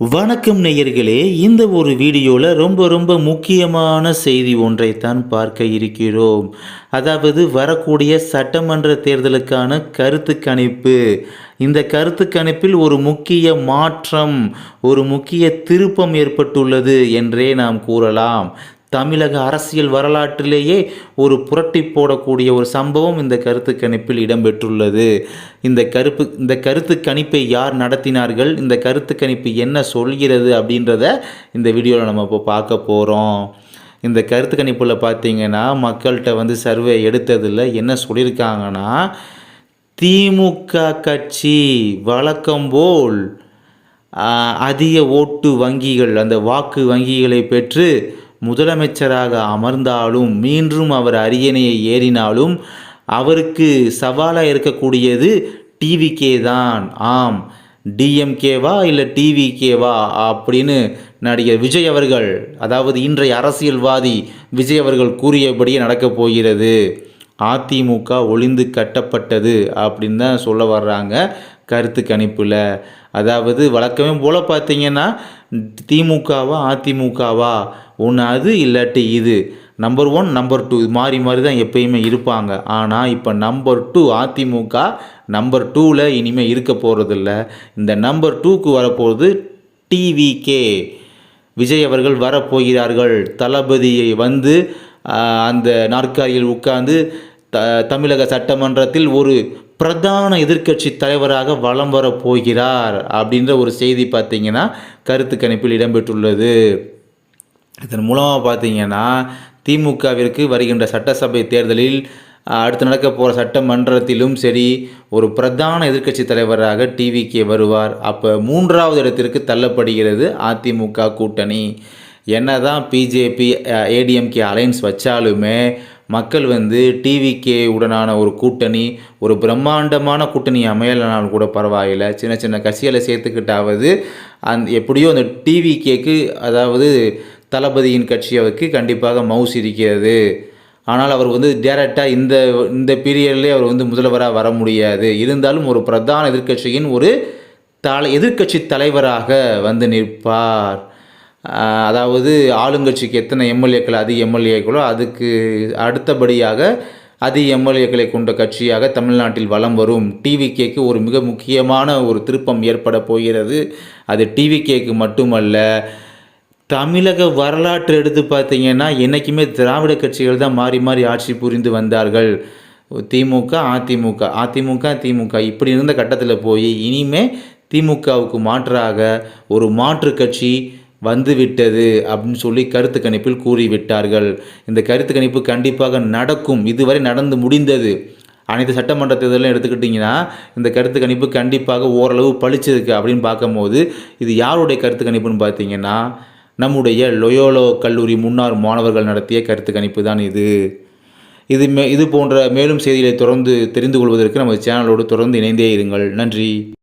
வணக்கம் நேயர்களே இந்த ஒரு வீடியோவில் ரொம்ப ரொம்ப முக்கியமான செய்தி ஒன்றைத்தான் பார்க்க இருக்கிறோம். அதாவது வரக்கூடிய சட்டமன்ற தேர்தலுக்கான கருத்து கணிப்பு. இந்த கருத்து கணிப்பில் ஒரு முக்கிய மாற்றம் ஒரு முக்கிய திருப்பம் ஏற்பட்டுள்ளது என்றே நாம் கூறலாம். தமிழக அரசியல் வரலாற்றிலேயே ஒரு புரட்டி போடக்கூடிய ஒரு சம்பவம் இந்த கருத்து கணிப்பில் இடம்பெற்றுள்ளது. இந்த கருப்பு இந்த கருத்து கணிப்பை யார் நடத்தினார்கள்? இந்த கருத்து கணிப்பு என்ன சொல்கிறது அப்படின்றத இந்த வீடியோவில் நம்ம இப்போ பார்க்க போகிறோம் இந்த கருத்து கணிப்பில் பார்த்தீங்கன்னா மக்கள்கிட்ட வந்து சர்வே எடுத்ததில் என்ன சொல்லியிருக்காங்கன்னா திமுக கட்சி வழக்கம் போல் அதிக ஓட்டு வங்கிகள் அந்த வாக்கு வங்கிகளை பெற்று முதலமைச்சராக அமர்ந்தாலும் மீண்டும் அவர் அரியணையை ஏறினாலும் அவருக்கு சவாலாக இருக்கக்கூடியது டிவிகே தான். ஆம் டிஎம்கேவா இல்லை டிவிகேவா அப்படின்னு நடிகர் விஜய் அவர்கள் அதாவது இன்றைய அரசியல்வாதி விஜய் அவர்கள் கூறியபடியே நடக்கப் போகிறது. அதிமுக ஒளிந்து கட்டப்பட்டது அப்படின்னு தான் சொல்ல வர்றாங்க கருத்து கணிப்பில். அதாவது வழக்கமே போல் பார்த்தீங்கன்னா திமுகவா அதிமுகவா? ஒன்று அது இல்லாட்டி இது. நம்பர் ஒன் நம்பர் டூ மாறி மாறி தான் எப்பயுமே இருப்பாங்க. ஆனால் இப்போ நம்பர் டூ அதிமுக நம்பர் டூவில் இனிமேல் இருக்க போகிறதில்ல இந்த நம்பர் டூக்கு வரப்போகிறது டிவிகே விஜய் அவர்கள் வரப்போகிறார்கள். தளபதியை வந்து அந்த நாற்காலியில் உட்கார்ந்து த தமிழக சட்டமன்றத்தில் ஒரு பிரதான எதிர்க்கட்சி தலைவராக வலம் வரப் போகிறார் அப்படின்ற ஒரு செய்தி பார்த்திங்கன்னா கருத்து கணிப்பில் இடம்பெற்றுள்ளது. இதன் மூலமாக பார்த்தீங்கன்னா திமுகவிற்கு வருகின்ற சட்டசபை தேர்தலில் அடுத்து நடக்க போகிற சட்டமன்றத்திலும் சரி ஒரு பிரதான எதிர்க்கட்சி தலைவராக டிவிகே வருவார். அப்போ மூன்றாவது இடத்திற்கு தள்ளப்படுகிறது அதிமுக கூட்டணி. என்ன தான் பிஜேபி ஏடிஎம்கே அலைன்ஸ் வச்சாலுமே மக்கள் வந்து டிவிகே உடனான ஒரு கூட்டணி ஒரு பிரம்மாண்டமான கூட்டணி அமையலைனாலும் கூட பரவாயில்லை. சின்ன சின்ன கட்சிகளை சேர்த்துக்கிட்டாவது அந் எப்படியோ அந்த டிவிகேக்கு அதாவது தளபதியின் கட்சி அவருக்கு கண்டிப்பாக மவுஸ் இருக்கிறது. ஆனால் அவர் வந்து டேரெக்டாக இந்த இந்த பீரியட்லேயே அவர் வந்து முதல்வராக வர முடியாது. இருந்தாலும் ஒரு பிரதான எதிர்க்கட்சியின் ஒரு தலை எதிர்க்கட்சி தலைவராக வந்து நிற்பார். அதாவது ஆளுங்கட்சிக்கு எத்தனை எம்எல்ஏக்கள் அதிக எம்எல்ஏக்களோ அதுக்கு அடுத்தபடியாக அதிக எம்எல்ஏக்களை கொண்ட கட்சியாக தமிழ்நாட்டில் வலம் வரும். டிவிகேக்கு ஒரு மிக முக்கியமான ஒரு திருப்பம் ஏற்பட போகிறது. அது டிவிகேக்கு மட்டுமல்ல தமிழக வரலாற்று எடுத்து பார்த்தீங்கன்னா என்றைக்குமே திராவிட கட்சிகள் தான் மாறி மாறி ஆட்சி புரிந்து வந்தார்கள். திமுக அதிமுக அதிமுக திமுக இப்படி இருந்த கட்டத்தில் போய் இனிமே திமுகவுக்கு மாற்றாக ஒரு மாற்று கட்சி வந்துவிட்டது அப்படின்னு சொல்லி கருத்து கணிப்பில் கூறிவிட்டார்கள். இந்த கருத்து கணிப்பு கண்டிப்பாக நடக்கும். இதுவரை நடந்து முடிந்தது. அனைத்து சட்டமன்ற தேர்தலும் எடுத்துக்கிட்டிங்கன்னா இந்த கருத்து கணிப்பு கண்டிப்பாக ஓரளவு பளிச்சிருக்கு அப்படின்னு பார்க்கும்போது இது யாருடைய கருத்து கணிப்புன்னு பார்த்தீங்கன்னா நம்முடைய லொயோலோ கல்லூரி முன்னாள் மாணவர்கள் நடத்திய கருத்து கணிப்பு தான் இது. இது மே இது போன்ற மேலும் செய்திகளை தொடர்ந்து தெரிந்து கொள்வதற்கு நமது சேனலோடு தொடர்ந்து இணைந்தே இருங்கள். நன்றி.